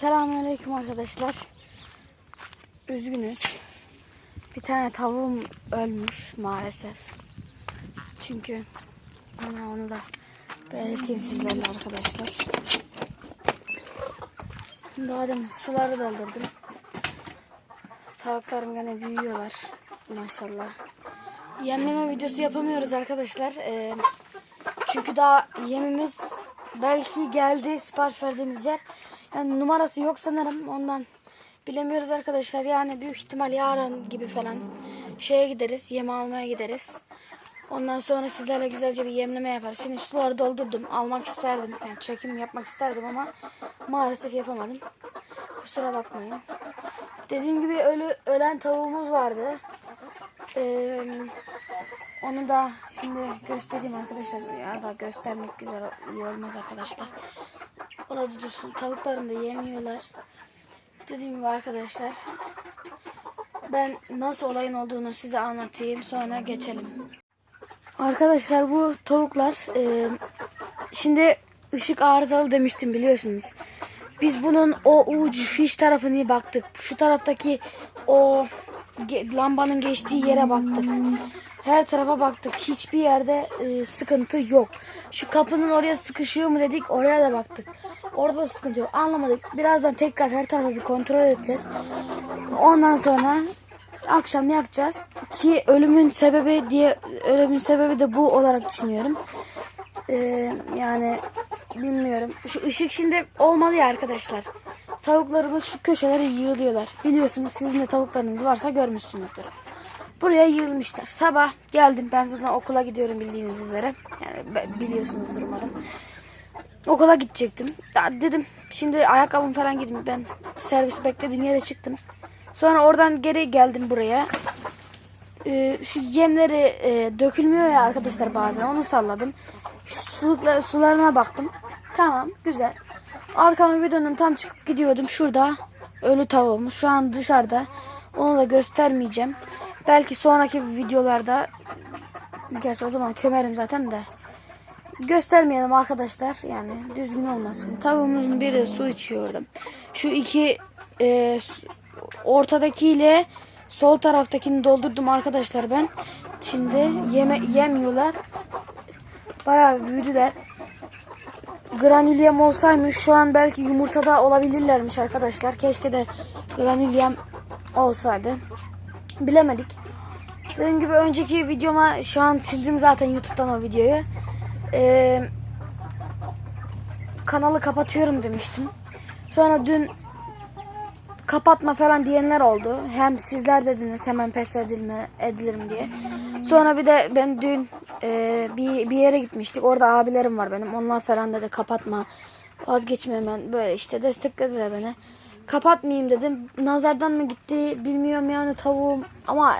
Selamünaleyküm arkadaşlar. Üzgünüz. Bir tane tavuğum ölmüş maalesef. Çünkü bana onu da belirteyim sizlerle arkadaşlar. Daha demin suları doldurdum. Tavuklarım gene büyüyorlar. Maşallah. Yemleme videosu yapamıyoruz arkadaşlar. Ee, çünkü daha yemimiz belki geldi sipariş verdiğimiz yer. Yani numarası yok sanırım ondan bilemiyoruz arkadaşlar. Yani büyük ihtimal yarın gibi falan şeye gideriz. Yem almaya gideriz. Ondan sonra sizlerle güzelce bir yemleme yaparız. Şimdi suları doldurdum. Almak isterdim. Yani çekim yapmak isterdim ama maalesef yapamadım. Kusura bakmayın. Dediğim gibi ölü ölen tavuğumuz vardı. Ee, onu da şimdi göstereyim arkadaşlar. Ya da göstermek güzel iyi olmaz arkadaşlar. Orada dursun. Tavuklarım da yemiyorlar. Dediğim gibi arkadaşlar. Ben nasıl olayın olduğunu size anlatayım. Sonra geçelim. Arkadaşlar bu tavuklar e, şimdi ışık arızalı demiştim biliyorsunuz. Biz bunun o uç fiş tarafını baktık. Şu taraftaki o lambanın geçtiği yere baktık. Her tarafa baktık. Hiçbir yerde e, sıkıntı yok. Şu kapının oraya sıkışıyor mu dedik. Oraya da baktık. Orada da sıkıntı yok. Anlamadık. Birazdan tekrar her tarafa bir kontrol edeceğiz. Ondan sonra akşam yakacağız. Ki ölümün sebebi diye ölümün sebebi de bu olarak düşünüyorum. Ee, yani bilmiyorum. Şu ışık şimdi olmalı ya arkadaşlar. Tavuklarımız şu köşelere yığılıyorlar. Biliyorsunuz sizin de tavuklarınız varsa görmüşsünüzdür. Buraya yığılmışlar. Sabah geldim. Ben zaten okula gidiyorum bildiğiniz üzere. Yani biliyorsunuzdur umarım. Okula gidecektim. Dedim şimdi ayakkabım falan gideyim. Ben servis beklediğim yere çıktım. Sonra oradan geri geldim buraya. Ee, şu yemleri e, dökülmüyor ya arkadaşlar bazen onu salladım. Şu sularına baktım. Tamam güzel. Arkama bir döndüm tam çıkıp gidiyordum. Şurada ölü tavuğumuz şu an dışarıda. Onu da göstermeyeceğim. Belki sonraki videolarda gerçi o zaman kömerim zaten de göstermeyelim arkadaşlar yani düzgün olmasın. Tavuğumuzun biri su içiyordum. Şu iki e, ortadakiyle sol taraftakini doldurdum arkadaşlar ben. Şimdi yeme yemiyorlar. Bayağı büyüdüler. Granülyem olsaymış şu an belki yumurtada olabilirlermiş arkadaşlar. Keşke de granülyem olsaydı. Bilemedik. Dediğim gibi önceki videoma şu an sildim zaten YouTube'dan o videoyu. Ee, kanalı kapatıyorum demiştim. Sonra dün kapatma falan diyenler oldu. Hem sizler dediniz hemen pes edilme, edilirim diye. Sonra bir de ben dün e, bir, bir yere gitmiştik. Orada abilerim var benim. Onlar falan dedi kapatma vazgeçme hemen. Böyle işte desteklediler beni. Kapatmayayım dedim. Nazardan mı gitti bilmiyorum yani tavuğum. Ama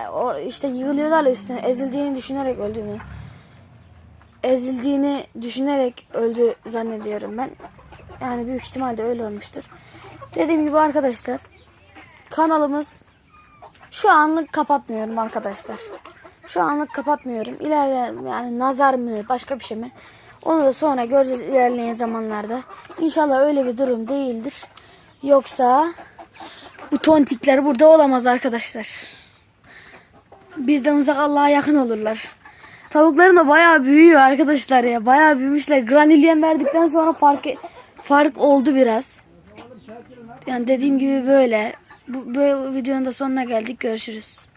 işte yığılıyorlar üstüne. Ezildiğini düşünerek öldüğünü ezildiğini düşünerek öldü zannediyorum ben. Yani büyük ihtimalle öyle olmuştur. Dediğim gibi arkadaşlar kanalımız şu anlık kapatmıyorum arkadaşlar. Şu anlık kapatmıyorum. İlerleyen yani nazar mı başka bir şey mi? Onu da sonra göreceğiz ilerleyen zamanlarda. İnşallah öyle bir durum değildir. Yoksa bu tontikler burada olamaz arkadaşlar. Bizden uzak Allah'a yakın olurlar. Tavuklarım da bayağı büyüyor arkadaşlar ya. Bayağı büyümüşler. Granülyen verdikten sonra fark fark oldu biraz. Yani dediğim gibi böyle. Bu, böyle videonun da sonuna geldik. Görüşürüz.